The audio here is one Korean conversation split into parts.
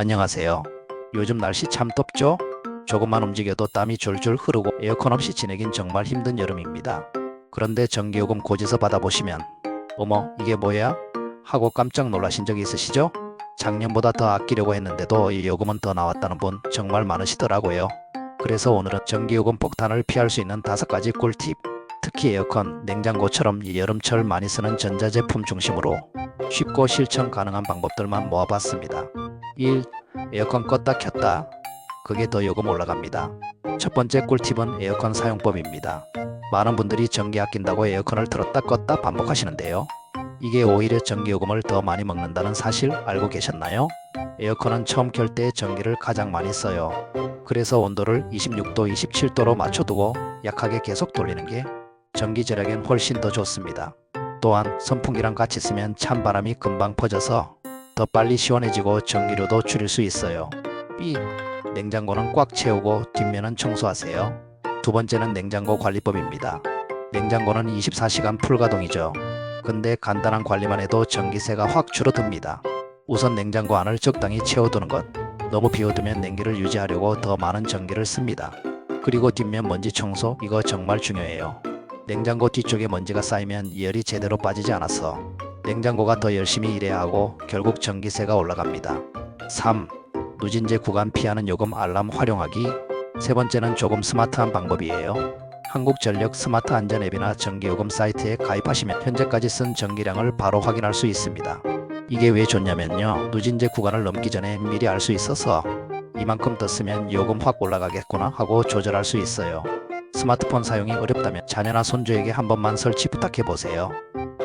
안녕하세요. 요즘 날씨 참 덥죠? 조금만 움직여도 땀이 줄줄 흐르고 에어컨 없이 지내긴 정말 힘든 여름입니다. 그런데 전기요금 고지서 받아보시면 어머 이게 뭐야? 하고 깜짝 놀라신 적 있으시죠? 작년보다 더 아끼려고 했는데도 이 요금은 더 나왔다는 분 정말 많으시더라고요. 그래서 오늘은 전기요금 폭탄을 피할 수 있는 다섯 가지 꿀팁 특히 에어컨, 냉장고처럼 이 여름철 많이 쓰는 전자제품 중심으로 쉽고 실천 가능한 방법들만 모아봤습니다. 1. 에어컨 껐다 켰다. 그게 더 요금 올라갑니다. 첫 번째 꿀팁은 에어컨 사용법입니다. 많은 분들이 전기 아낀다고 에어컨을 틀었다 껐다 반복하시는데요. 이게 오히려 전기요금을 더 많이 먹는다는 사실 알고 계셨나요? 에어컨은 처음 켤 때 전기를 가장 많이 써요. 그래서 온도를 26도, 27도로 맞춰두고 약하게 계속 돌리는 게 전기 절약엔 훨씬 더 좋습니다. 또한 선풍기랑 같이 쓰면 찬바람이 금방 퍼져서 더 빨리 시원해지고 전기료도 줄일 수 있어요. B. 냉장고는 꽉 채우고 뒷면은 청소하세요. 두 번째는 냉장고 관리법입니다. 냉장고는 24시간 풀가동이죠. 근데 간단한 관리만 해도 전기세가 확 줄어듭니다. 우선 냉장고 안을 적당히 채워두는 것. 너무 비워두면 냉기를 유지하려고 더 많은 전기를 씁니다. 그리고 뒷면 먼지 청소 이거 정말 중요해요. 냉장고 뒤쪽에 먼지가 쌓이면 열이 제대로 빠지지 않아서 냉장고가 더 열심히 일해야 하고 결국 전기세가 올라갑니다. 3. 누진제 구간 피하는 요금 알람 활용하기 세 번째는 조금 스마트한 방법이에요. 한국전력 스마트 안전 앱이나 전기요금 사이트에 가입하시면 현재까지 쓴 전기량을 바로 확인할 수 있습니다. 이게 왜 좋냐면요. 누진제 구간을 넘기 전에 미리 알 수 있어서 이만큼 더 쓰면 요금 확 올라가겠구나 하고 조절할 수 있어요. 스마트폰 사용이 어렵다면 자녀나 손주에게 한 번만 설치 부탁해 보세요.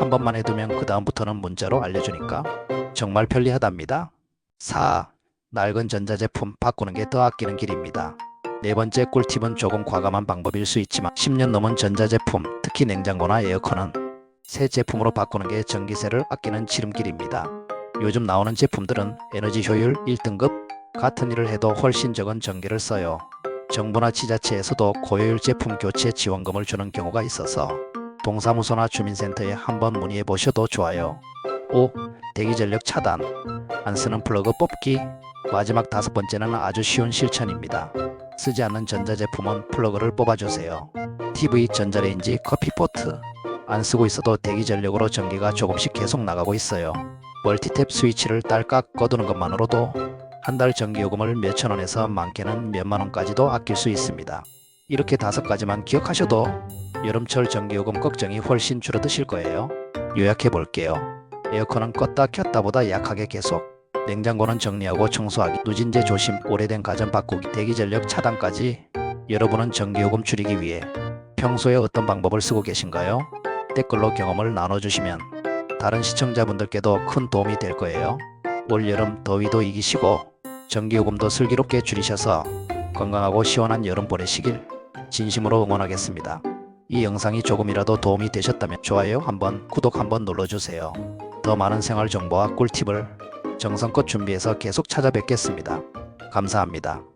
한 번만 해두면 그 다음부터는 문자로 알려주니까 정말 편리하답니다. 4. 낡은 전자제품 바꾸는 게 더 아끼는 길입니다. 네 번째 꿀팁은 조금 과감한 방법일 수 있지만 10년 넘은 전자제품, 특히 냉장고나 에어컨은 새 제품으로 바꾸는 게 전기세를 아끼는 지름길입니다. 요즘 나오는 제품들은 에너지 효율 1등급, 같은 일을 해도 훨씬 적은 전기를 써요. 정부나 지자체에서도 고효율 제품 교체 지원금을 주는 경우가 있어서 동사무소나 주민센터에 한번 문의해 보셔도 좋아요. 5. 대기전력 차단. 안 쓰는 플러그 뽑기. 마지막 다섯 번째는 아주 쉬운 실천입니다. 쓰지 않는 전자제품은 플러그를 뽑아주세요. TV, 전자레인지, 커피포트. 안 쓰고 있어도 대기전력으로 전기가 조금씩 계속 나가고 있어요. 멀티탭 스위치를 딸깍 꺼두는 것만으로도 한 달 전기요금을 몇천 원에서 많게는 몇만 원까지도 아낄 수 있습니다. 이렇게 다섯 가지만 기억하셔도 여름철 전기요금 걱정이 훨씬 줄어드실 거예요. 요약해 볼게요. 에어컨은 껐다 켰다보다 약하게 계속. 냉장고는 정리하고 청소하기, 누진제 조심, 오래된 가전 바꾸기, 대기전력 차단까지 여러분은 전기요금 줄이기 위해 평소에 어떤 방법을 쓰고 계신가요? 댓글로 경험을 나눠주시면 다른 시청자분들께도 큰 도움이 될 거예요. 올 여름 더위도 이기시고 전기요금도 슬기롭게 줄이셔서 건강하고 시원한 여름 보내시길 진심으로 응원하겠습니다. 이 영상이 조금이라도 도움이 되셨다면 좋아요 한번, 구독 한번 눌러주세요. 더 많은 생활 정보와 꿀팁을 정성껏 준비해서 계속 찾아뵙겠습니다. 감사합니다.